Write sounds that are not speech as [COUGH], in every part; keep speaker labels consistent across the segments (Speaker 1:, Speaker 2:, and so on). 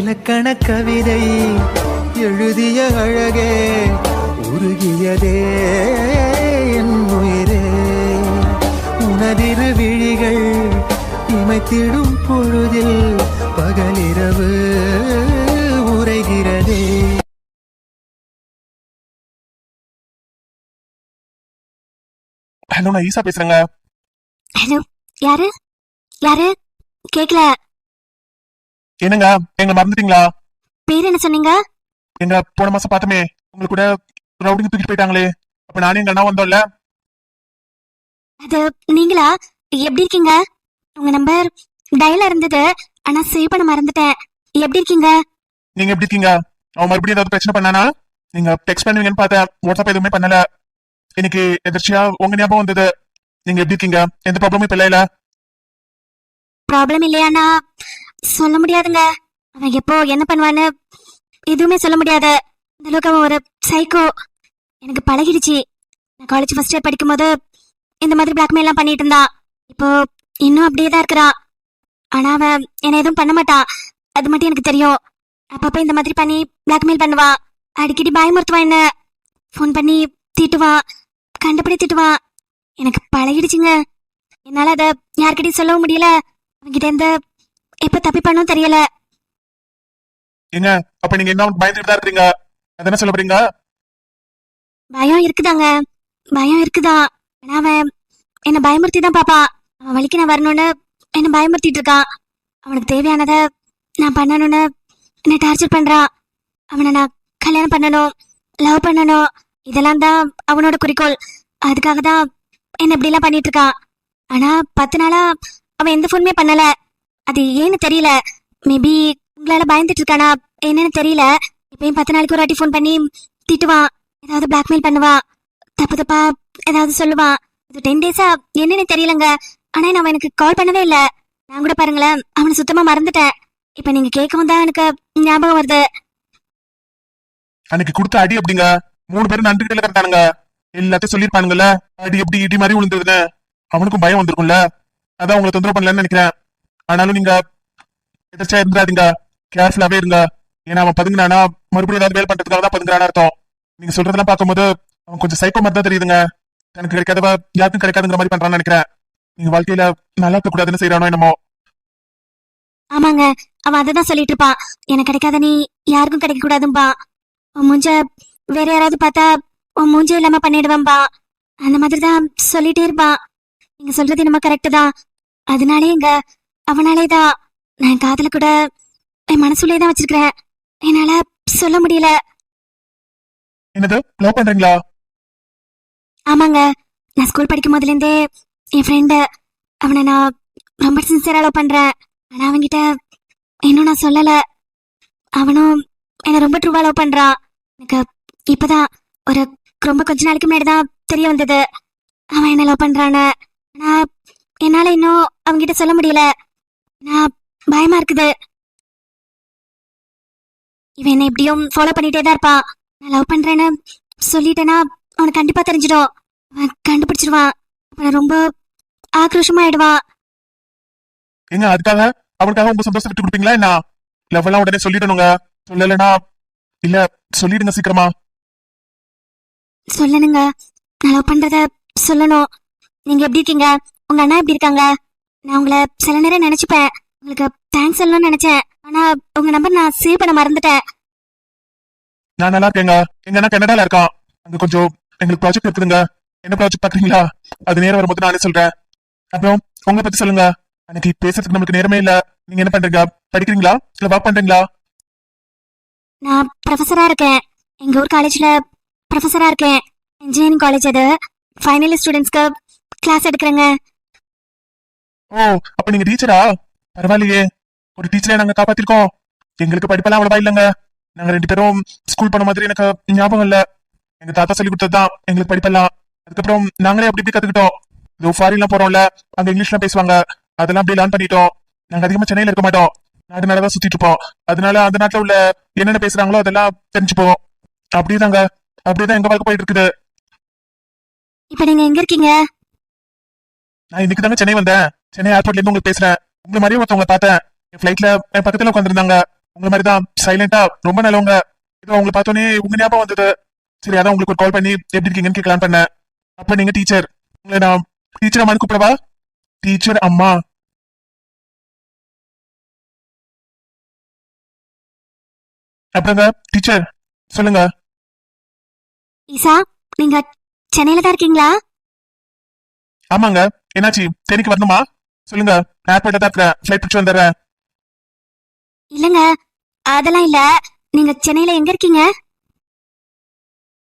Speaker 1: இலக்கண கவிதை எழுதிய அழகே உருகியதே என் உயிரே. உனதிரு விழிகள் இமைத்திடும் பொழுதில் பகலிரவு உரைகிறதே.
Speaker 2: ஹலோ நான் ஈசா பேசுறேங்க.
Speaker 3: ஹலோ யாரு? யாரு? கேக்கல.
Speaker 2: என்னங்க? எங்க மறந்துட்டீங்களா?
Speaker 3: பேர் என்ன சொன்னீங்க?
Speaker 2: எங்க போன மாசம் பார்த்தோமே உங்களுக்கு கூட ரவுடிங்க தூக்கிட்டு போயிட்டாங்களே. அப்ப நானே எங்க அண்ணா வந்தோம்ல.
Speaker 3: அது நீங்களா? எப்படி இருக்கீங்க? உங்க நம்பர் டயல இருந்தது ஆனா சேவ் பண்ண மறந்துட்டேன். எப்படி இருக்கீங்க?
Speaker 2: நீங்க எப்படி இருக்கீங்க? அவன் மறுபடியும் ஏதாவது பிரச்சனை பண்ணானா? நீங்க டெக்ஸ்ட் பண்ணுவீங்கன்னு பார்த்தேன். வாட்ஸ்அப் எதுவுமே பண்ணல. இன்னைக்கு எதிர்ச்சியா உங்க ஞாபகம் வந்தது. நீங்க எப்படி இருக்கீங்க? எந்த ப்ராப்ளமும் இப்ப இல்ல
Speaker 3: ப்ராப்ளம் இல்லையானா சொல்ல முடியாதுங்க. அவன் எப்போ என்ன பண்ணுவான்னு எதுவுமே சொல்ல முடியாது இந்த அளவுக்கு அவன் ஒரு சைக்கோ எனக்கு பழகிடுச்சு. நான் காலேஜ் ஃபர்ஸ்ட் இயர் படிக்கும்போது இந்த மாதிரி பிளாக்மெயிலாம் பண்ணிட்டு இருந்தான். இப்போ இன்னும் அப்படியே தான் இருக்கிறான். ஆனா அவன் என்ன எதுவும் பண்ண மாட்டான். அது மட்டும் எனக்கு தெரியும். அப்பப்ப இந்த மாதிரி பண்ணி பிளாக்மெயில் பண்ணுவான். அடிக்கடி பயமுறுத்துவான் என்ன. ஃபோன் பண்ணி திட்டுவான். கண்டுபிடி திட்டுவான். எனக்கு பழகிடுச்சுங்க. என்னால் அதை யார்கிட்டயும் சொல்லவும் முடியல. அவன்கிட்ட இருந்து எப்ப தப்பி பண்ணும் தெரியல.
Speaker 2: ஏங்க அப்ப நீங்க என்ன பயந்துட்டு தான் இருக்கீங்க. அதானே சொல்ல போறீங்க?
Speaker 3: பயம் இருக்குதாங்க. பயம் இருக்குதா? ஆனா அவன் என்ன பயமுறுத்தி தான் பாப்பா அவன் வழிக்கு நான் வரணும்னு என்ன பயமுறுத்திட்டு இருக்கான். அவனுக்கு தேவையானதை நான் பண்ணணும்னு என்ன டார்ச்சர் பண்றான். அவனை நான் கல்யாணம் பண்ணணும் லவ் பண்ணணும். இதெல்லாம் தான் அவனோட குறிக்கோள். அதுக்காக தான் என்ன இப்படி எல்லாம் பண்ணிட்டு இருக்கான். ஆனா பத்து நாளா அவன் எந்த ஃபோனுமே பண்ணல. அது ஏன்னு தெரியல. மேபி உங்களால பயந்துட்டு இருக்கானா? என்னன்னு தெரியல. இப்பயும் பத்து நாளைக்கு ஒரு வாட்டி ஃபோன் பண்ணி திட்டுவான். ஏதாவது பிளாக்மெயில் பண்ணுவான். தப்பு தப்பா ஏதாவது சொல்லுவான். இது டென் டேஸா என்னன்னு தெரியலங்க. ஆனா நான் அவன் எனக்கு கால் பண்ணவே இல்ல. நான் கூட பாருங்களேன் அவனை சுத்தமா மறந்துட்டேன். இப்ப நீங்க கேட்கவும் தான் எனக்கு ஞாபகம் வருது.
Speaker 2: அன்னைக்கு கொடுத்த அடி அப்படிங்க மூணு பேரும் நன்றி கிட்ட கரெக்டானுங்க எல்லாத்தையும் சொல்லிருப்பானுங்கல்ல அடி எப்படி இடி மாதிரி விழுந்ததுன்னு. அவனுக்கும் பயம் வந்திருக்கும்ல. அதான் உங்களை தொந்தரவு பண்ணலன்னு நினைக்கிறேன். ஆனாலும் நீங்க எதிர்ச்சியா இருந்துடாதீங்க. கேர்ஃபுல்லாவே இருங்க. ஏன்னா அவன் பதுங்கினானா மறுபடியும் ஏதாவது வேலை பண்றதுக்காக தான் பதுங்குறானா அர்த்தம். நீங்க சொல்றதெல்லாம் பார்க்கும்போது அவன் கொஞ்சம் சைக்கோ மாதிரி தான் தெரியுதுங்க. எனக்கு கிடைக்காதவ யாருக்கும் கிடைக்காதுங்கிற மாதிரி பண்றான்னு நினைக்கிறேன். நீங்க வாழ்க்கையில நல்லா இருக்க கூடாதுன்னு செய்யறானோ என்னமோ.
Speaker 3: ஆமாங்க. அவன் அதை தான் சொல்லிட்டு இருப்பான். எனக்கு கிடைக்காத நீ யாருக்கும் கிடைக்க கூடாதும்பா உன் மூஞ்ச வேற யாராவது பார்த்தா உன் மூஞ்சே இல்லாம பண்ணிடுவான்பா. அந்த மாதிரி தான் சொல்லிட்டே இருப்பான். நீங்க சொல்றது நம்ம கரெக்டு தான். அதனாலேங்க அவனாலே தான் நான் காதல கூட என் மனசுலயே தான் வச்சிருக்கிறேன். என்னால சொல்ல முடியல.
Speaker 2: என்னது? லவ் பண்றீங்களா?
Speaker 3: ஆமாங்க. நான் ஸ்கூல் படிக்கும் போதுல இருந்தே என் ஃப்ரெண்டு அவனை நான் ரொம்ப சின்சியரா லவ் பண்றேன். ஆனா அவன்கிட்ட இன்னும் நான் சொல்லல. அவனும் என்ன ரொம்ப ட்ரூவா லவ் பண்றான். எனக்கு இப்பதான் ஒரு ரொம்ப கொஞ்ச நாளைக்கு முன்னாடி தான் தெரிய வந்தது. அவன் என்ன லவ் பண்றான்னு. ஆனா என்னால இன்னும் அவன்கிட்ட சொல்ல முடியல. நான் பயமா இருக்குது. இவன் என்ன எப்படியும் ஃபாலோ பண்ணிட்டே தான் இருப்பான். நான் லவ் பண்றேன்னு சொல்லிட்டேன்னா அவனுக்கு கண்டிப்பா தெரிஞ்சிடும். அவன் கண்டுபிடிச்சிருவான். அப்புறம் ரொம்ப ஆக்ரோஷமாயிடுவான்.
Speaker 2: ஏங்க அதுக்காக அவனுக்காக உங்க சந்தோஷம் விட்டு கொடுப்பீங்களா என்ன? லவ் எல்லாம் உடனே சொல்லிடணுங்க. சொல்லலைன்னா இல்ல சொல்லிடுங்க சீக்கிரமா.
Speaker 3: சொல்லணுங்க. நான் லவ் பண்றத சொல்லணும். நீங்க எப்படி இருக்கீங்க? உங்க அண்ணா எப்படி இருக்காங்க? நான் உங்களை சில நேரம் நினைச்சுப்பேன். உங்களுக்கு தேங்க்ஸ் சொல்லணும்னு நினைச்சேன். ஆனா உங்க நம்பர் நான் சேவ் பண்ண மறந்துட்டேன்.
Speaker 2: நான் நல்லா இருக்கேங்க எங்க அண்ணா கனடால இருக்கான் அங்க கொஞ்சம் எங்களுக்கு ப்ராஜெக்ட் இருக்குதுங்க. என்ன ப்ராஜெக்ட் பாக்குறீங்களா? அது நேரம் வரும்போது நானே சொல்றேன். அப்புறம் உங்களை பத்தி சொல்லுங்க. அன்னைக்கு பேசுறதுக்கு நமக்கு நேரமே இல்ல. நீங்க என்ன பண்றீங்க? படிக்கிறீங்களா? இல்ல ஒர்க் பண்றீங்களா?
Speaker 3: நான் ப்ரொஃபஸரா இருக்கேன். எங்க ஊர் காலேஜ்ல ப்ரொஃபஸரா இருக்கேன். இன்ஜினியரிங் காலேஜ் அது. ஃபைனல் ஸ்டூடெண்ட்ஸ்க்கு கிளாஸ் எடுக்கிறேங்க.
Speaker 2: ஓ அப்ப நீங்க டீச்சரா பரவாயில்லையே. ஒரு டீச்சரை நாங்க காப்பாத்திருக்கோம். எங்களுக்கு படிப்பெல்லாம் அவ்வளவா இல்லைங்க. நாங்க ரெண்டு பேரும் ஸ்கூல் போன மாதிரி எனக்கு ஞாபகம் இல்ல. எங்க தாத்தா சொல்லி கொடுத்ததுதான் எங்களுக்கு படிப்பெல்லாம். அதுக்கப்புறம் நாங்களே அப்படி இப்படி கத்துக்கிட்டோம். இதோ ஃபாரின்லாம் போறோம்ல அங்க இங்கிலீஷ்லாம் பேசுவாங்க. அதெல்லாம் அப்படியே லேர்ன் பண்ணிட்டோம். நாங்க அதிகமா சென்னையில இருக்க மாட்டோம். நாடு நாடதான் சுத்திட்டு இருப்போம். அதனால அந்த நாட்டுல உள்ள என்னென்ன பேசுறாங்களோ அதெல்லாம் தெரிஞ்சுப்போம். அப்படிதாங்க. அப்படிதான் எங்க வாழ்க்கை போயிட்டு இருக்குது.
Speaker 3: இப்போ நீங்க எங்க இருக்கீங்க?
Speaker 2: நான் இன்னைக்கு தாங்க சென்னை வந்தேன். சென்னை ஏர்போர்ட்ல இருந்து உங்களுக்கு பேசுறேன். உங்களை மாதிரியே ஒருத்தவங்க பார்த்தேன். என் ஃபிளைட்ல என் பக்கத்துல உட்காந்துருந்தாங்க உங்களை மாதிரி தான் சைலண்டா ரொம்ப நல்லவங்க. ஏதோ உங்களை பார்த்தோன்னே உங்க ஞாபகம் வந்தது. சரி அதான் உங்களுக்கு ஒரு கால் பண்ணி எப்படி இருக்கீங்கன்னு கேட்கலான்னு பண்ணேன். அப்ப நீங்க டீச்சர் உங்களை நான் டீச்சர் அம்மான்னு கூப்பிடவா? டீச்சர் அம்மா. அப்புறங்க டீச்சர் சொல்லுங்க.
Speaker 4: ஈசா நீங்க சென்னையில தான் இருக்கீங்களா?
Speaker 2: ஆமாங்க. என்னாச்சு? தேனிக்கு வரணுமா? சொல்லுங்க ஏர்போர்ட்ல தான் இருக்கிறேன். ஃபிளைட் பிடிச்சு வந்துடுறேன்.
Speaker 4: இல்லங்க அதெல்லாம் இல்ல. நீங்க சென்னையில எங்க இருக்கீங்க?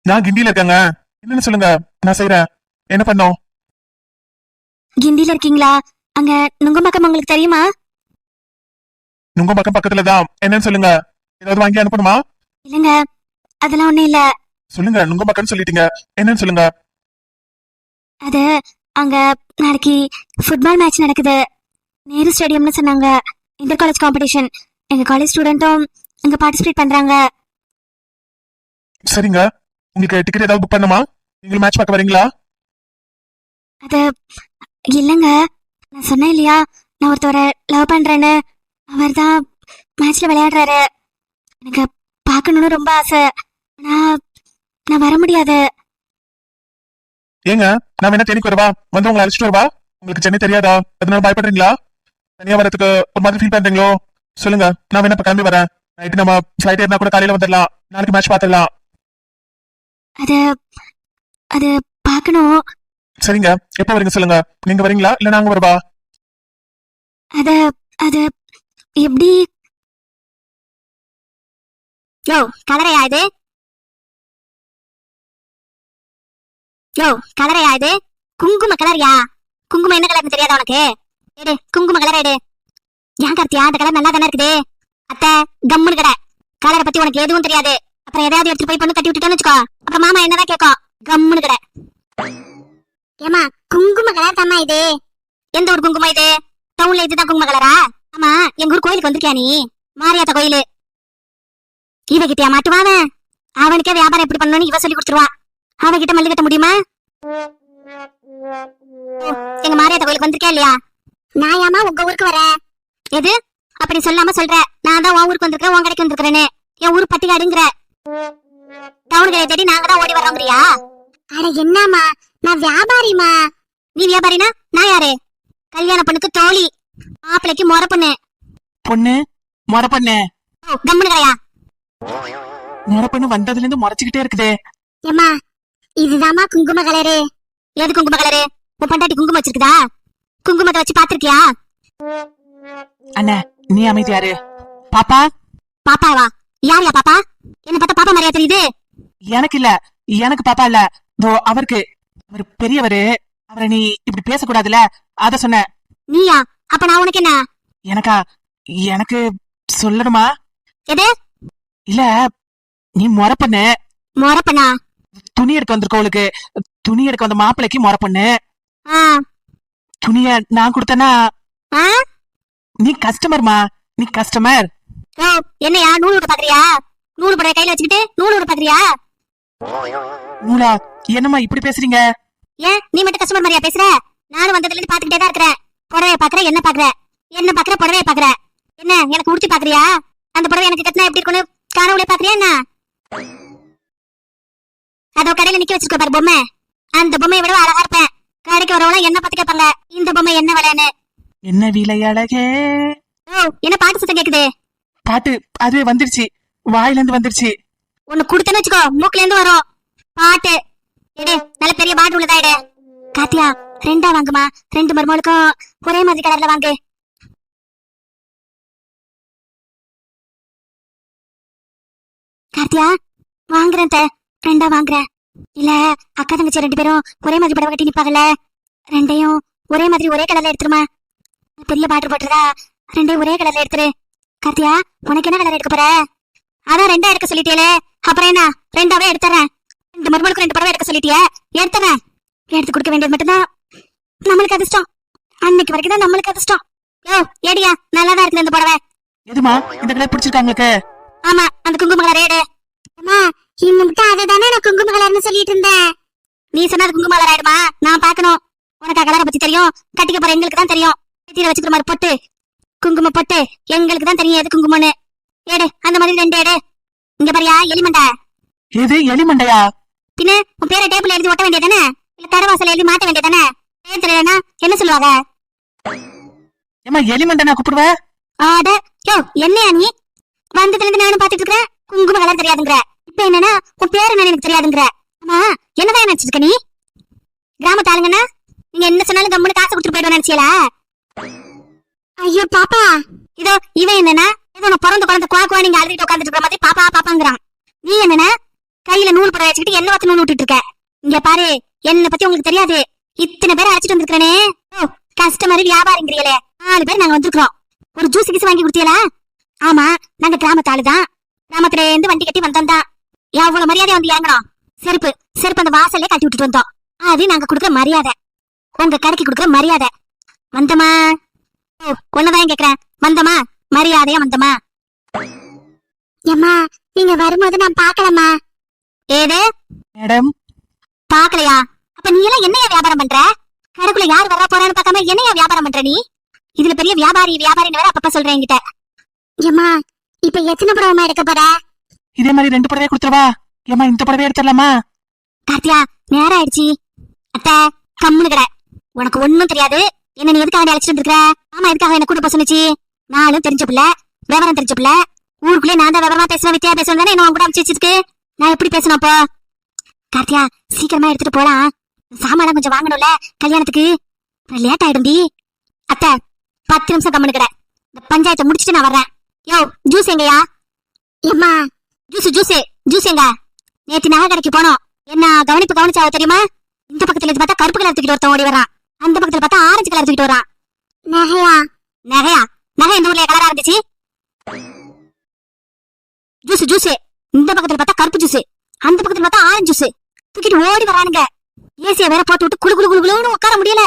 Speaker 2: நான் கிண்டியில இருக்கேங்க. என்னன்னு சொல்லுங்க நான் செய்யறேன் என்ன பண்ணோம்?
Speaker 4: கிண்டில இருக்கீங்களா? அங்க நுங்கம்பாக்கம் உங்களுக்கு தெரியுமா?
Speaker 2: உங்க பக்கம் பக்கத்துல தான். என்னன்னு சொல்லுங்க. ஏதாவது வாங்கி அனுப்பணுமா?
Speaker 4: இல்லங்க அதெல்லாம் ஒண்ணும் இல்ல.
Speaker 2: சொல்லுங்க உங்க பக்கம்னு சொல்லிட்டீங்க. என்னன்னு சொல்லுங்க.
Speaker 4: அது அங்க நாளைக்கு ஃபுட்பால் மேட்ச் நடக்குது. நேரு ஸ்டேடியம்னு சொன்னாங்க. இன்டர் காலேஜ் காம்படிஷன் எங்க காலேஜ் ஸ்டூடெண்ட்டும் அங்க பார்ட்டிசிபேட் பண்றாங்க.
Speaker 2: சரிங்க. உங்களுக்கு டிக்கெட் ஏதாவது புக் பண்ணுமா நீங்க மேட்ச் பார்க்க வரீங்களா?
Speaker 4: அது இல்லங்க. நான் சொன்னேன் இல்லையா? நான் ஒருத்தவரை லவ் பண்றேன்னு. அவர் தான் மேட்ச்ல விளையாடுறாரு. எனக்கு பார்க்கணும்னு ரொம்ப ஆசை. ஆனா நான் வர முடியாது.
Speaker 2: ஏங்க நான் வேணா தேனிக்கு வரவா? வந்து உங்களை அழைச்சிட்டு வரவா? உங்களுக்கு சென்னை தெரியாதா? அதனால பயப்படுறீங்களா? தனியா வரதுக்கு ஒரு மாதிரி ஃபீல் பண்றீங்களோ? சொல்லுங்க நான் வேணா இப்ப கிளம்பி வரேன்? நைட்டு நம்ம ஃபிளைட் ஏறினா கூட காலையில வந்துடலாம். நாளைக்கு மேட்ச் பார்த்துடலாம்.
Speaker 4: அது அது பார்க்கணும்.
Speaker 2: சரிங்க எப்போ வரீங்க சொல்லுங்க. நீங்க வரீங்களா? இல்ல நாங்க வரவா?
Speaker 4: அது அது எப்படி? யோ கலரையா இது? யோ கலரையா இது? குங்கும கலர்யா? குங்குமம் என்ன கலர்னு தெரியாதா உனக்கு? எடு குங்கும கலர் எடு. ஏன் கார்த்தியா அந்த கலர் நல்லா தானே இருக்குது? அத்தை கம்முன்னு கடை. கலரை பத்தி உனக்கு எதுவும் தெரியாது. அப்புறம் எதாவது எடுத்து போய் பண்ணு தட்டி விட்டுட்டோன்னு வச்சுக்கோ. அப்புறம் மாமா என்னதான் கேட்கும் கம்முன்னு கடை. ஏமா குங்கும கலர் தாமா இது? எந்த ஊர் குங்குமம் இது? டவுன்ல இதுதான் குங்கும கலரா? ஆமா எங்க ஊர் கோயிலுக்கு வந்திருக்கியா நீ? மாரியாத்தா கோயிலு. இவகிட்டயா மாட்டுவான அவனுக்கே வியாபாரம் எப்படி பண்ணணும்னு இவ சொல்லி கொடுத்துருவா. அவகிட்ட மல்லு கட்ட முடியுமா? எங்க மாரியாத்தா கோயிலுக்கு வந்திருக்கியா இல்லையா? நான் ஏமா உங்க ஊருக்கு வரேன்? எது? அப்படி சொல்லாம சொல்ற. நான் தான் உன் ஊருக்கு வந்திருக்கேன் உன் கடைக்கு வந்திருக்கிறேன்னு. என் ஊர் பட்டிக்காடுங்கிற டவுன் கடையை தேடி நாங்க தான் ஓடி வரோங்கிறியா அட என்னம்மா? நான் வியாபாரிமா நீ வியாபாரினா? நான் யாரு? கல்யாண பொண்ணுக்கு தோழி. மாப்பிளைக்கு முறை பொண்ணு.
Speaker 5: பொண்ணு? முறை பொண்ணு?
Speaker 4: ஓ கம்முனு கடையா?
Speaker 5: முறை பொண்ணு வந்ததுல இருந்து முறைச்சுக்கிட்டே இருக்குதே.
Speaker 4: ஏம்மா இதுதாம்மா குங்கும கலரு. எது குங்கும கலரு? உன் பண்டாட்டி குங்குமம் வச்சிருக்குதா? குங்குமத்தை வச்சு பாத்திருக்கியா
Speaker 5: அண்ணே நீ அமைதியாரு பாப்பா?
Speaker 4: பாப்பாவா? யாரியா பாப்பா? என்ன பார்த்தா பாப்பா மாதிரியா தெரியுது?
Speaker 5: எனக்கு இல்ல. எனக்கு பாப்பா இல்ல. தோ அவருக்கு அவர் பெரியவரு. அவரை நீ இப்படி பேசக்கூடாதுல அத சொன்ன.
Speaker 4: நீயா? அப்ப நான் உனக்கு என்ன?
Speaker 5: எனக்கா? எனக்கு சொல்லணுமா?
Speaker 4: எது?
Speaker 5: இல்ல நீ முறை பொண்ணு
Speaker 4: முறை பண்ணா
Speaker 5: துணி எடுக்க வந்திருக்கவளுக்கு துணி எடுக்க வந்த மாப்பிள்ளைக்கு முறை பொண்ணு. துணிய நான் கொடுத்தனா நீ கஸ்டமர்மா நீ கஸ்டமர்
Speaker 4: என்னையா நூல் விட பாக்குறியா? நூல் புடவை கையில வச்சுக்கிட்டு நூல் விட பாக்குறியா?
Speaker 5: நூலா என்னம்மா இப்படி பேசுறீங்க?
Speaker 4: ஏன் நீ மட்டும் கஸ்டமர் மாதிரியா பேசுற? நானும் வந்ததுல இருந்து பாத்துக்கிட்டே தான் இருக்கிறேன். புடவைய பாக்குற என்ன பாக்குற? என்ன பாக்குற புடவைய பாக்குற? என்ன எனக்கு உடுத்தி பாக்குறியா? அந்த புடவை எனக்கு கட்டினா எப்படி இருக்கும்னு கனவுல பாக்குறியா என்ன? அதோ கடையில நிக்க வச்சிருக்க பாரு பொம்மை. அந்த பொம்மையை விட அழகா இருப்பேன். கடைக்கு வரவங்க என்ன பத்தி கேட்பாங்க? இந்த பொம்மை என்ன விலைன்னு.
Speaker 5: என்ன விலை அழகே?
Speaker 4: ஓ என்ன பாட்டு சத்தம் கேக்குது?
Speaker 5: பாட்டு அதுவே வந்துருச்சு. வாயில இருந்து வந்துருச்சு.
Speaker 4: ஒண்ணு குடுத்தேன்னு வச்சுக்கோ மூக்குல இருந்து வரும். பாட்டு. எடு நல்ல பெரிய பாட்டு உள்ளதா எடு காத்தியா ரெண்டா வாங்குமா? ரெண்டு மருமகளுக்கும் ஒரே மாதிரி கலர்ல வாங்கு. கார்த்தியா வாங்குறேன். ரெண்டா வாங்குறேன் இல்ல அக்கா தங்கச்சி ரெண்டு பேரும் ஒரே மாதிரி படம் கட்டி நிப்பாங்கல்ல? ரெண்டையும் ஒரே மாதிரி ஒரே கலர்ல எடுத்துருமா? பெரிய பாட்டு போட்டுறதா? ரெண்டையும் ஒரே கலர்ல எடுத்துரு. கார்த்தியா உனக்கு என்ன கலர் எடுக்க போற? அதான் ரெண்டா எடுக்க சொல்லிட்டியலே. அப்புறம் என்ன? ரெண்டாவே எடுத்துறேன். ரெண்டு மருமகளுக்கு ரெண்டு படவை எடுக்க சொல்லிட்டிய? எடுத்துறேன். எடுத்து கொடுக்க வேண்டியது மட்டும்தான் நம்மளுக்கு அதிர்ஷ்டம். அன்னைக்கு வரைக்கும் தான் நம்மளுக்கு அதிர்ஷ்டம். யோ ஏடியா நல்லாதான் இருக்குது இந்த புடவை.
Speaker 5: எதுமா இந்த கலர் பிடிச்சிருக்கா உங்களுக்கு?
Speaker 4: ஆமா அந்த குங்கும கலர் ஏடு. அம்மா இன்னும் அதை தானே நான் குங்கும கலர்னு சொல்லிட்டு இருந்தேன். நீ சொன்னது குங்கும கலர் ஆயிடுமா நான் பார்க்கணும். உனக்கு கலரை பத்தி தெரியும். கட்டிக்க போற எங்களுக்கு தான் தெரியும். நெத்தியில வச்சுக்கிற மாதிரி பொட்டு. குங்கும பொட்டு. எங்களுக்கு தான் தெரியும் எது குங்குமம்னு. ஏடு அந்த மாதிரி ரெண்டு ஏடு. இங்க பாரியா எலிமண்டை.
Speaker 5: எது எலிமண்டையா?
Speaker 4: பின்ன உன் பேரை டேபிள் எழுதி ஒட்ட வேண்டியதானே இல்ல கடவாசல் எழுதி மாட்ட வேண்டியதானே பேர் தெரியலனா என்ன சொல்லுவாங்க?
Speaker 5: ஏமா எலிமண்டை நான் கூப்பிடுவேன்
Speaker 4: ஆட யோ என்னையா நீ? வந்ததுல இருந்து நானும் பாத்துட்டு இருக்கிறேன். குங்கும கலர் தெரியாதுங்கிற. இப்ப என்னன்னா உன் பேர் என்னன்னு எனக்கு தெரியாதுங்கிற. ஆமா என்னதான் நினைச்சிருக்க நீ? கிராமத்து ஆளுங்கன்னா நீங்க என்ன சொன்னாலும் கம்முனு காசு கொடுத்துட்டு போயிடுவேன் நினைச்சியலா? ஐயோ பாப்பா! இதோ இவன் என்னன்னா ஏதோ உன பிறந்த குழந்தை குவா குவா நீங்க அழுதுட்டு உட்காந்துட்டு இருக்கிற மாதிரி பாப்பா பாப்பாங்கிறான். நீ என்னன்னா கையில நூல் புடவை வச்சுக்கிட்டு என்ன வச்சு நூல் விட்டுட்டு இருக்க? இங்க பாரு என்ன பத்தி உங்களுக்கு தெரியாது. இத்தனை பேர் அழைச்சிட்டு வந்திருக்கிறனே. கஸ்டமர் வியாபாரிங்கிறீங்களே. நாலு பேர் நாங்க வந்திருக்கிறோம். ஒரு ஜூஸ் கிஸ் வாங்கி கொடுத்தீங்களா? ஆமா நாங்க கிராமத்து ஆளுதான். கிராமத்துல இருந்து வண்டி கட்டி வந்தோம் தான். எவ்வளவு மரியாதை வந்து இறங்கணும் செருப்பு செருப்பு அந்த வாசல்லே கட்டி விட்டுட்டு வந்தோம். அது நாங்க கொடுக்குற மரியாதை. உங்க கடைக்கு கொடுக்குற மரியாதை. வந்தமா ஓ ஒன்னதான் கேக்குறேன்? வந்தமா மரியாதையா வந்தமா ஏம்மா நீங்க வரும்போது நான் பாக்கலம்மா ஏது?
Speaker 5: மேடம்.
Speaker 4: பாக்கலையா அப்ப நீ எல்லாம் என்னைய வியாபாரம் பண்ற? கடைக்குள்ள யார் வர போறான்னு பார்க்காம என்னைய வியாபாரம் பண்ற நீ? இதுல பெரிய வியாபாரி வியாபாரின்னு வேற அப்பப்ப சொல்றேன் என்கிட்ட. ஏமா இப்ப எத்தனை புடவை எடுக்க போற?
Speaker 5: இதே மாதிரி ரெண்டு புடவை கொடுத்துருவா ஏமா இந்த புடவை எடுத்துடலாமா?
Speaker 4: கார்த்தியா நேரம் ஆயிடுச்சு அத்த கம்முனு கடை. உனக்கு ஒண்ணும் தெரியாது. என்ன நீ எதுக்காக அழைச்சிட்டு இருக்க ஆமா எதுக்காக என்ன கூட போக நானும் தெரிஞ்ச பிள்ளை விவரம் தெரிஞ்ச பிள்ளை. ஊருக்குள்ளே நான் தான் விவரமா பேசுவேன் வித்தியா பேசுவேன் தானே என்ன கூட அமைச்சு வச்சிருக்கு. நான் எப்படி பேசணும் அப்போ? கார்த்தியா சீக்கிரமா எடுத்துட்டு போலாம். சாமான் கொஞ்சம் வாங்கணும்ல கல்யாணத்துக்கு. லேட் ஆயிடும்டி. அத்த பத்து நிமிஷம் கம்முனு கடை. இந்த பஞ்சாயத்தை முடிச்சுட்டு நான் வர்றேன். யோ ஜூஸ் எங்கயா எம்மா ஜூஸ் ஜூஸ் ஜூஸ் எங்க நேத்து நகை கடைக்கு போனோம். என்ன கவனிப்பு கவனிச்சாவ தெரியுமா? இந்த பக்கத்துல இது பார்த்தா கருப்பு கலர் தூக்கிட்டு ஒருத்தன் ஓடி வரான் அந்த பக்கத்துல பார்த்தா ஆரஞ்சு கலர் தூக்கிட்டு வரான் நகையா? நகையா? நகை இந்த ஊர்ல கலரா இருந்துச்சு? ஜூஸ் ஜூஸ் இந்த பக்கத்துல பார்த்தா கருப்பு ஜூஸ் அந்த பக்கத்துல பார்த்தா ஆரஞ்சு ஜூஸ் தூக்கிட்டு ஓடி வரானுங்க ஏசிய வேற போட்டு விட்டு குளு குளு குளுன்னு உட்கார முடியல.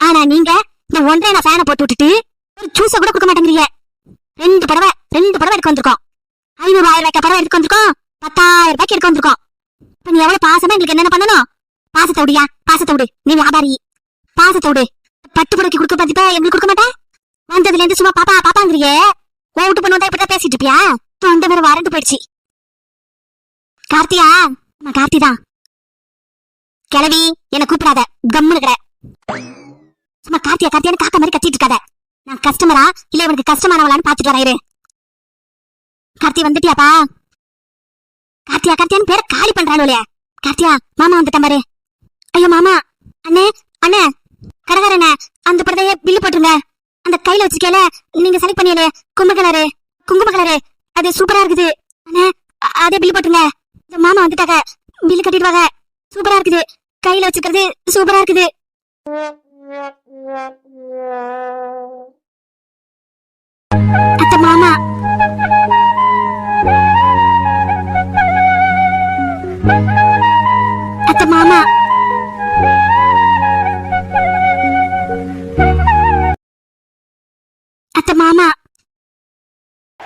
Speaker 4: ஆனா நீங்க இந்த ஒன்றரை நான் ஃபேனை போட்டு விட்டுட்டு ஒரு ஜூஸ கூட கொடுக்க மாட்டேங்கிறீங்க. ரெண்டு படவை ரெண்டு படவை எடுக்க வந்திருக்கோம். ஐநூறு ஆயிரம் ரூபாய்க்கு படவை எடுக்க வந்திருக்கோம் பத்தாயிரம் ரூபாய்க்கு எடுக்க வந்திருக்கோம் இப்ப நீ எவ்வளவு பாசமா எங்களுக்கு என்னென்ன பண்ணணும்? பாசத்தை விடியா பாசத்தை விடு. நீ வியாபாரி. பாசத்தை விடு. பட்டு புடவைக்கு கொடுக்க பார்த்திப்ப எங்களுக்கு கொடுக்க மாட்டேன் வந்ததுல இருந்து சும்மா பாப்பா பாப்பாங்கிறியே. ஓ விட்டு பண்ண வந்தா இப்படிதான் பேசிட்டு இருப்பியா? அந்த மாதிரி வறண்டு போயிடுச்சு. கார்த்தியா? நான் கார்த்தி தான். கிளவி என்ன கூப்பிடாத. கம்முனு கிட. சும்மா கார்த்தியா கார்த்தியான்னு காக்க மாதிரி கத்திட்டு இருக்காத. நான் கஸ்டமரா இல்ல இவனுக்கு கஷ்டமானவளான்னு பாத்துட்டு வரேன் கார்த்தி வந்துட்டியாப்பா? கார்த்தியா கார்த்தியான்னு பேரை காலி பண்றாளே கார்த்தியா மாமா வந்துட்டான் பாரு. ஐயோ மாமா. அண்ணே அண்ணே. கடைக்காரண்ணே அந்த படத்தையே பில்லு போட்டுருங்க. அந்த கையில வச்சிருக்கேல நீங்க செலக்ட் பண்ணியலே கும்ப கலரு. குங்கும கலரு. அது சூப்பரா இருக்குது. அண்ணே அதே பில்லு போட்டுருங்க. இந்த மாமா வந்துட்டாங்க பில்லு கட்டிடுவாங்க சூப்பரா இருக்குது. கையில வச்சுக்கிறது சூப்பரா இருக்குது. Thank [LAUGHS] you.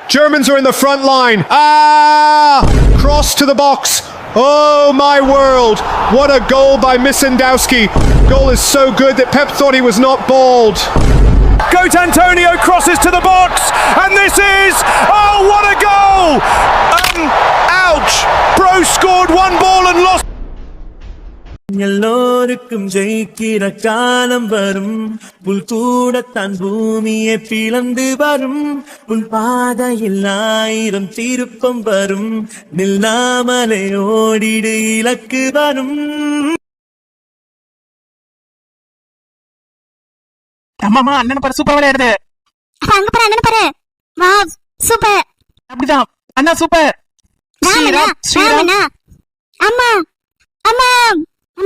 Speaker 6: Germans are in the front line. Ah! Cross to the box. Oh my world. What a goal by Misendowski. Goal is so good that Pep thought he was not bald.
Speaker 7: Goat Antonio crosses to the box, and this is oh what a goal! Um, ouch! Bro scored one ball and lost.
Speaker 8: எல்லோருக்கும் ஜெயிக்கிற காலம் வரும். புல் கூடத்தான் பூமியை பிளந்து வரும். உன் பாதையில் ஆயிரம் திருப்பம் வரும். நில்லாமலே ஓடிடு இலக்கு வரும்.
Speaker 5: அம்மாமா அண்ணன் பாரு சூப்பர் விளையாடுது.
Speaker 4: அப்ப அங்க பாரு அண்ணன் பாரு. வா சூப்பர்
Speaker 5: அப்படிதான். அண்ணா சூப்பர் ஸ்ரீராம் ஸ்ரீராம்.
Speaker 4: அம்மா அம்மா.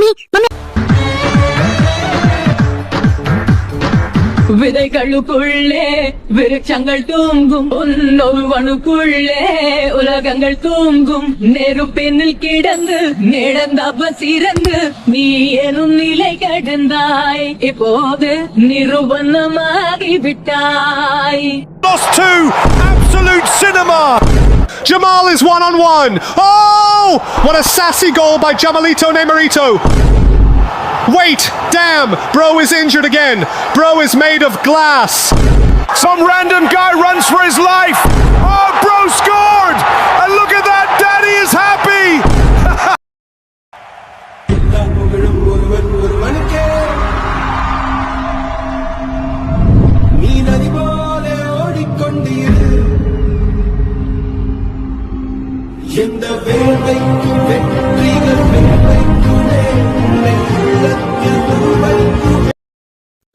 Speaker 4: மம்மி மம்மி
Speaker 9: விதைகளுக்குள்ளே விருட்சங்கள் தூங்கும் உன்னொருவனுக்குள்ளே உலகங்கள் தூங்கும் நெருப்பெண்ணில் கிடந்து நடந்தவ சிறந்து நீ எனும் நிலை கடந்தாய் இப்போது நிறுவனமாகி விட்டாய்
Speaker 7: Lost two! Absolute cinema!
Speaker 6: Jamal is one on one. Oh! What a sassy goal by Jamalito Nemerito. Wait! Damn! Bro is injured again. Bro is made of glass.
Speaker 7: Some random guy runs for his life. Oh,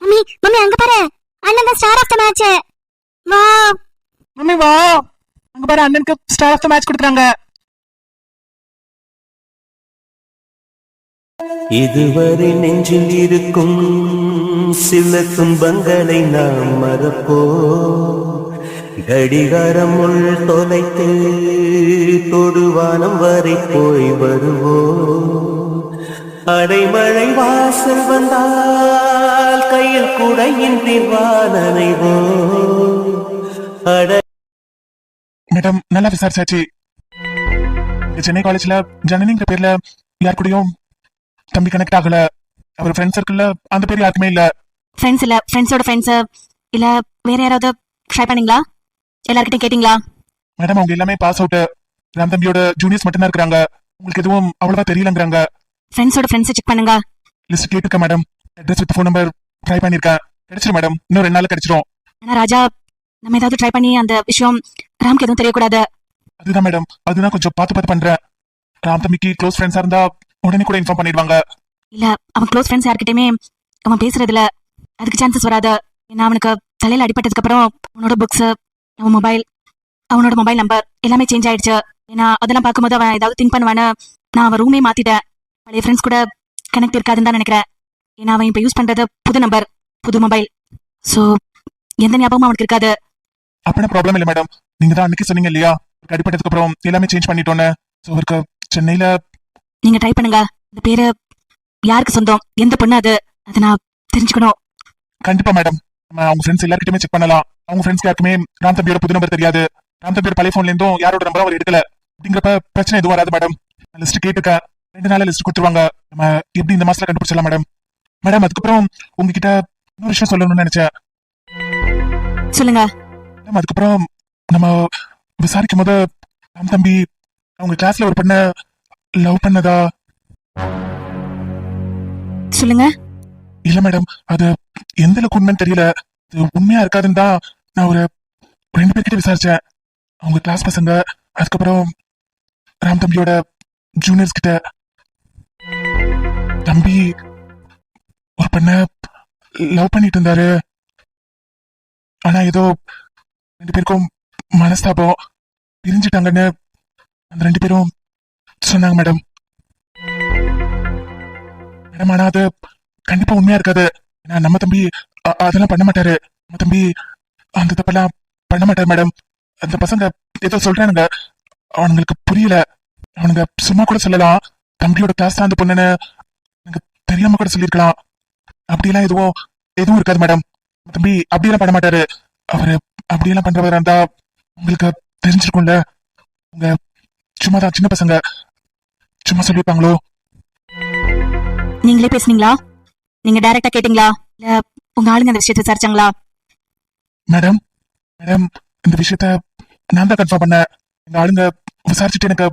Speaker 7: mummy mummy அங்க பாரு.
Speaker 4: அண்ணன் தான் star of the match வா.
Speaker 5: Mummy வா. அங்க பாரு அண்ணனுக்கு star of the match கொடுக்குறாங்க.
Speaker 8: இதுவரை நெஞ்சில் இருக்கும் சில துன்பங்களை நாம் மறப்போ கடிகாரம் உள் தொலைத்து தொடுவானம் வரை போய் வருவோ அடைமழை வாசல் வந்தால் கையில் குடையின்றி வானனைவோ அடை
Speaker 2: மேடம் நல்லா விசாரிச்சாச்சு. சென்னை காலேஜ்ல ஜனனிங்கிற பேர்ல யார் கூடயும் தம்பி கனெக்ட் ஆகல. அவர் ஃப்ரெண்ட் சர்க்கிள்ல அந்த பேர் யாருக்குமே இல்ல.
Speaker 4: ஃப்ரெண்ட்ஸ் இல்ல ஃப்ரெண்ட்ஸோட ஃப்ரெண்ட்ஸ் இல்ல வேற யாராவது ட்ரை பண்ணீங்களா? எல்லார்கிட்டயும் கேட்டீங்களா?
Speaker 2: மேடம் அவங்க எல்லாமே பாஸ் அவுட் ராம் தம்பியோட ஜூனியர்ஸ் மட்டும் தான் இருக்கிறாங்க. உங்களுக்கு எதுவும் அவ்வளவா தெரியலங்கிறாங்க.
Speaker 4: ஃப்ரெண்ட்ஸோட ஃப்ரெண்ட்ஸ் செக் பண்ணுங்க.
Speaker 2: லிஸ்ட் கேட்டுக்க madam address with phone number try பண்ணிருக்கேன். கிடைச்சிரும் மேடம் இன்னும் ரெண்டு நாள் கிடைச்சிரும்.
Speaker 4: ஆனா ராஜா நம்ம ஏதாவது ட்ரை பண்ணி அந்த விஷயம் ராம்க்கு எதுவும் தெரியக்கூடாது.
Speaker 2: அதுதான் மேடம் அதுதான் கொஞ்சம் பார்த்து பார்த்து பண்றேன். ராம் தம்பிக்கு க்ளோஸ் ஃப்ரெண்ட்ஸா இருந்தா உடனே கூட இன்ஃபார்ம் பண்ணிடுவாங்க.
Speaker 4: இல்ல அவன் க்ளோஸ் ஃப்ரெண்ட்ஸ் யார்கிட்டயுமே அவன் பேசுறதுல அதுக்கு சான்சஸ் வராது. ஏன்னா அவனுக்கு தலையில அடிபட்டதுக்கு அப்புறம் அவனோட புக்ஸ் அவன் மொபைல் அவனோட மொபைல் நம்பர் எல்லாமே சேஞ்ச் ஆயிடுச்சு. ஏன்னா அதெல்லாம் பார்க்கும்போது அவன் ஏதாவது திங்க் பண்ணுவான்னு நான் அவன் ரூமே மாத்திட்டேன். பழைய ஃப்ரெண்ட்ஸ் கூட கனெக்ட் இருக்காதுன்னு தான் நினைக்கிறேன். ஏன்னா அவன் இப்ப யூஸ் பண்றது புது நம்பர் புது மொபைல் சோ எந்த ஞாபகமும் அவனுக்கு இருக்காது.
Speaker 2: அப்படின்னா ப்ராப்ளம் இல்ல மேடம் நீங்க தான் அன்னைக்கு சொன்னீங்க இல்லையா? அவருக்கு அடிபட்டதுக்கு அப்புறம் எல்லாமே சேஞ்ச் பண்ணிட்டோன்னு. ஸோ அவருக்கு சென்னையில
Speaker 4: நீங்க ட்ரை பண்ணுங்க. இந்த பேரு யாருக்கு சொந்தம்? எந்த பொண்ணு அது? அதை நான் தெரிஞ்சுக்கணும்.
Speaker 2: கண்டிப்பா மேடம் அவங்க ஃப்ரெண்ட்ஸ் எல்லாருக்கிட்டுமே செக் பண்ணலாம். அவங்க ஃப்ரெண்ட்ஸ் யாருக்குமே ராம் தம்பியோட புது நம்பர் தெரியாது. ராம் தம்பியோட பழைய ஃபோன்ல இருந்தும் யாரோட நம்பரும் அவர் எடுக்கல. அப்படிங்கிறப்ப பிரச்சனை எதுவும் வராது மேடம் லிஸ்ட் கேட்டுக்க ரெண்டு நாள்ல லிஸ்ட் கொடுத்துருவாங்க. நம்ம எப்படி இந்த மாசத்துல கண்டுபிடிச்சிடலாம் மேடம் மேடம் அதுக்கப்புறம் உங்ககிட்ட இன்னொரு விஷயம் சொல்லணும்னு நினைச்சேன்.
Speaker 4: சொல்லுங்க.
Speaker 2: மேடம் அதுக்கப்புறம் நம்ம விசாரிக்கும் போது ராம் தம்பி அவங்க கிளாஸ்ல ஒரு பொண்ண லவ் பண்ணதா?
Speaker 4: சொல்லுங்க.
Speaker 2: இல்ல மேடம் அது எந்த அளவுக்கு உண்மைன்னு தெரியல உண்மையா இருக்காதுன்னு தான் நான் ஒரு ரெண்டு பேர்கிட்ட விசாரிச்சேன். அவங்க கிளாஸ் பசங்க அதுக்கப்புறம் ராம் தம்பியோட ஜூனியர்ஸ் கிட்ட. தம்பி ஒரு பெண்ண லவ் பண்ணிட்டு இருந்தாரு. ஆனா ஏதோ ரெண்டு பேருக்கும் மனஸ்தாபம் பிரிஞ்சிட்டாங்கன்னு அந்த ரெண்டு பேரும் சொன்னாங்க மேடம். மேடம் ஆனா அது கண்டிப்பா உண்மையா இருக்காது. ஏன்னா நம்ம தம்பி அதெல்லாம் பண்ண மாட்டாரு. நம்ம தம்பி அந்த தப்பெல்லாம் பண்ண மாட்டாரு மேடம். அந்த பசங்க ஏதோ சொல்றானுங்க. அவனுங்களுக்கு புரியல. அவனுங்க சும்மா கூட சொல்லலாம். தம்பியோட கிளாஸ் தான் அந்த பொண்ணுன்னு எனக்கு தெரியாம கூட சொல்லியிருக்கலாம். அப்படியெல்லாம் எதுவும் எதுவும் இருக்காது மேடம். தம்பி அப்படியெல்லாம் பண்ண மாட்டாரு. அவரு அப்படியெல்லாம் பண்றவரா இருந்தா உங்களுக்கு தெரிஞ்சிருக்கும்ல. உங்க சும்மா தான் சின்ன பசங்க. சும்மா சொல்லியிருப்பாங்களோ?
Speaker 4: நீங்களே பேசுனீங்களா? நீங்க டைரக்டா கேட்டீங்களா? இல்ல உங்க ஆளுங்க அந்த விஷயத்தை விசாரிச்சாங்களா?
Speaker 2: மேடம் மேடம் இந்த விஷயத்த நான் தான் கன்ஃபார்ம் பண்ணேன். எங்க ஆளுங்க விசாரிச்சுட்டு எனக்கு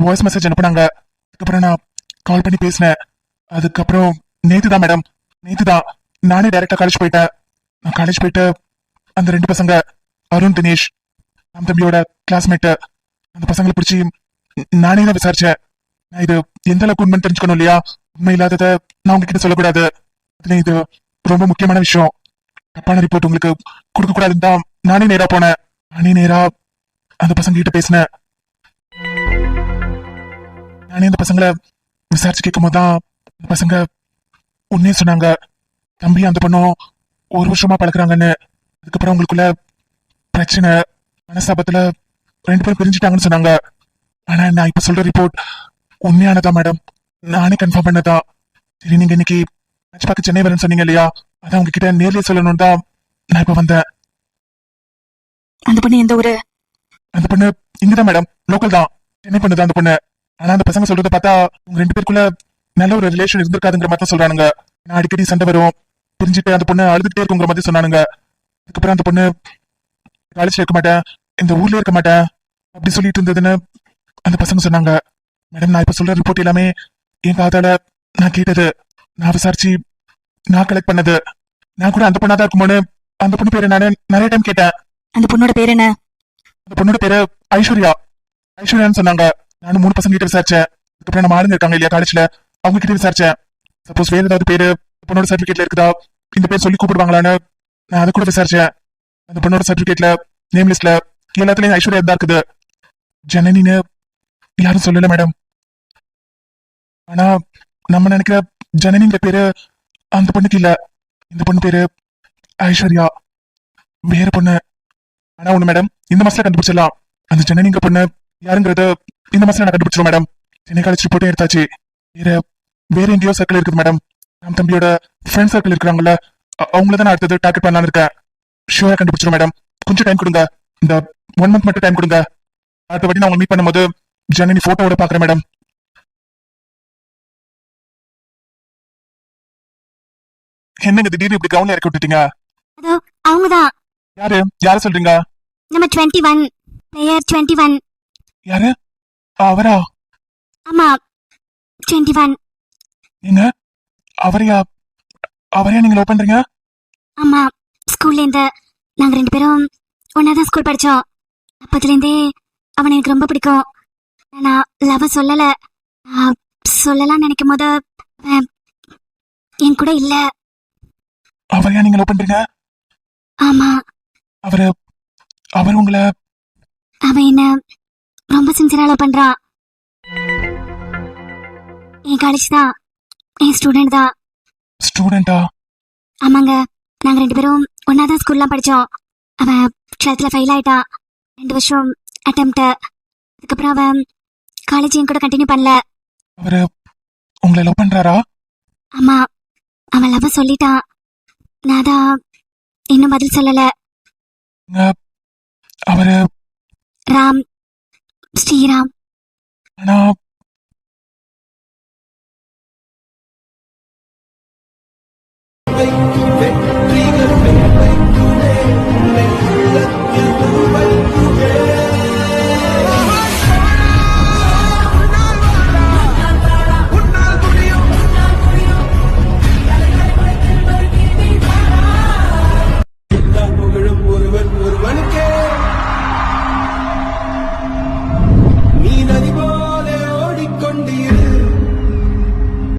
Speaker 2: வாய்ஸ் மெசேஜ் அனுப்புனாங்க. அதுக்கப்புறம் நான் கால் பண்ணி பேசினேன். அதுக்கப்புறம் நேத்து தான் மேடம் நேத்து தான். நானே டைரக்டா காலேஜ் போயிட்டேன். நான் காலேஜ் போயிட்டு அந்த ரெண்டு பசங்க அருண் தினேஷ் நம் தம்பியோட கிளாஸ்மேட்டு அந்த பசங்களை பிடிச்சி நானே தான் விசாரிச்சேன். நான் இது எந்த அளவுக்கு உண்மைன்னு தெரிஞ்சுக்கணும் இல்லையா? உண்மை இல்லாததை நான் உங்ககிட்ட சொல்லக்கூடாது. இது ரொம்ப முக்கியமான விஷயம். தப்பான ரிப்போர்ட் உங்களுக்கு கொடுக்க கூடாதுன்னு தான் நானே நேரா போனேன். நானே நேரா அந்த பசங்க கிட்ட பேசினேன். நானே அந்த பசங்களை விசாரிச்சு கேட்கும் போதுதான் அந்த பசங்க உன்னே சொன்னாங்க. தம்பி அந்த பொண்ணும் ஒரு வருஷமா பழகுறாங்கன்னு. அதுக்கப்புறம் உங்களுக்குள்ள பிரச்சனை மனசாபத்துல ரெண்டு பேரும் பிரிஞ்சுட்டாங்கன்னு சொன்னாங்க. ஆனா நான் இப்ப சொல்ற ரிப்போர்ட் உண்மையானதா மேடம் நானே கன்ஃபார்ம் பண்ணதா? சரி நீங்க இன்னைக்கு மேட்ச் பார்க்க சென்னை வரேன்னு சொன்னீங்க இல்லையா அதான் உங்ககிட்ட நேர்லயே சொல்லணும் தான் நான் இப்ப வந்தேன்.
Speaker 4: அந்த பொண்ணு எந்த ஊரு?
Speaker 2: அந்த பொண்ணு இங்கதான் மேடம் லோக்கல் தான். சென்னை பொண்ணு தான் அந்த பொண்ணு. ஆனா அந்த பசங்க சொல்றத பார்த்தா உங்க ரெண்டு பேருக்குள்ள நல்ல ஒரு ரிலேஷன் இருந்திருக்காதுங்கிற மாதிரி தான் சொல்றானுங்க. நான் அடிக்கடி சண்டை வரும். பிரிஞ்சுட்டு அந்த பொண்ணு அழுதுகிட்டே இருக்குங்கிற மாதிரி சொன்னானுங்க. அதுக்கப்புறம் அந்த பொண்ணு காலேஜ்ல இருக்க மாட்டேன். இந்த ஊர்லயே இருக்க மாட்டேன். அப்படி சொல்லிட்டு இருந்ததுன்னு அந்த பசங்க சொன்னாங்க. மேடம் நான் இப்ப சொல்ற ரிப்போர்ட் எல்லாமே என் காதால நான் கேட்டது. நான் விசாரிச்சு நான் கலெக்ட் பண்ணது. நான் கூட அந்த பொண்ணா தான் இருக்குமோன்னு அந்த பொண்ணு பேரை நானு நிறைய டைம் கேட்டேன்.
Speaker 4: அந்த பொண்ணோட பேர் என்ன?
Speaker 2: அந்த பொண்ணோட பேரு ஐஸ்வர்யா. ஐஸ்வர்யான்னு சொன்னாங்க. நானும் மூணு பசங்க கிட்ட விசாரிச்சேன். அதுக்கப்புறம் நம்ம ஆளுங்க இருக்காங்க இல்லையா காலேஜ்ல அவங்க கிட்ட விசாரிச்சேன். சப்போஸ் வேற ஏதாவது பேரு பொண்ணோட சர்டிபிகேட்ல இருக்குதா? இந்த பேர் சொல்லி கூப்பிடுவாங்களான்னு நான் அதை கூட விசாரிச்சேன். அந்த பொண்ணோட சர்டிபிகேட்ல நேம் லிஸ்ட்ல எல்லாத்துலயும் ஐஸ்வர்யா தான் இருக்குது. ஜனனின்னு யாரும் சொல்லல மேடம் ஆனா நம்ம நினைக்கிற ஜனனிங்கிற பேரு? அந்த பொண்ணுக்கு இல்ல. இந்த பொண்ணு பேரு ஐஸ்வர்யா. வேற பொண்ணு. ஆனா ஒண்ணு மேடம் இந்த மாசத்துல கண்டுபிடிச்சிடலாம். அந்த ஜனனிங்க பொண்ணு யாருங்கிறது இந்த மாசத்துல நான் கண்டுபிடிச்சிடும் மேடம் சென்னை காலேஜ் போட்டு எடுத்தாச்சு. வேற வேற எங்கேயோ சர்க்கிள் இருக்குது மேடம் நம்ம தம்பியோட ஃப்ரெண்ட் சர்க்கிள் இருக்கிறாங்கல்ல அவங்கள தான் நான் அடுத்தது டார்கெட் பண்ணலாம்னு இருக்கேன். ஷூரா கண்டுபிடிச்சிடும் மேடம் கொஞ்சம் டைம் கொடுங்க. இந்த ஒன் மந்த் மட்டும் டைம் கொடுங்க. அடுத்த வாட்டி நான் உங்களை மீட் பண்ணும்போது ஜனனி போட்டோவோட பாக்குறேன் மேடம் என்னங்க திடீர்னு இப்படி கவுன்ல இறக்கி விட்டுட்டீங்க?
Speaker 3: அதோ அவங்கதான்.
Speaker 2: யாரு? யார சொல்றீங்க?
Speaker 3: நம்ம twenty one player twenty one
Speaker 2: யாரு? அவரா?
Speaker 3: ஆமா டுவெண்ட்டி ஒன்
Speaker 2: நீங்க? அவரையா? அவரையா நீங்க லவ் பண்றீங்க?
Speaker 3: ஆமா ஸ்கூல்ல இருந்து நாங்க ரெண்டு பேரும் ஒன்னாதான் ஸ்கூல் படிச்சோம். அப்பத்துல இருந்தே அவனை எனக்கு ரொம்ப பிடிக்கும். நான் லவ் சொல்லல. நான் சொல்லலாம்னு நினைக்கும் போது என் கூட இல்ல.
Speaker 2: அவரையா நீங்க லவ் பண்றீங்க?
Speaker 3: ஆமா.
Speaker 2: அவரு அவர் உங்களை
Speaker 3: அவன் என்ன ரொம்ப சின்சியரா லவ் பண்றான் என் காலேஜ் தான். என் ஸ்டூடெண்ட் தான்.
Speaker 2: ஸ்டூடெண்டா
Speaker 3: ஆமாங்க. நாங்க ரெண்டு பேரும் ஒன்னாதான் ஸ்கூல்லாம் படிச்சோம். அவன் டுவெல்த்ல ஃபெயில் ஆயிட்டான் ரெண்டு வருஷம் அட்டெம்ப்ட் அதுக்கப்புறம் அவன் காலேஜ் என் கூட கண்டினியூ பண்ணல.
Speaker 2: அவரு உங்களை லவ் பண்றாரா?
Speaker 3: ஆமா. அவன் லவ் சொல்லிட்டான். நான் தான் இன்னும் பதில் சொல்லல.
Speaker 2: அவரு
Speaker 3: ராம் ஸ்ரீராம்.
Speaker 2: ஆனா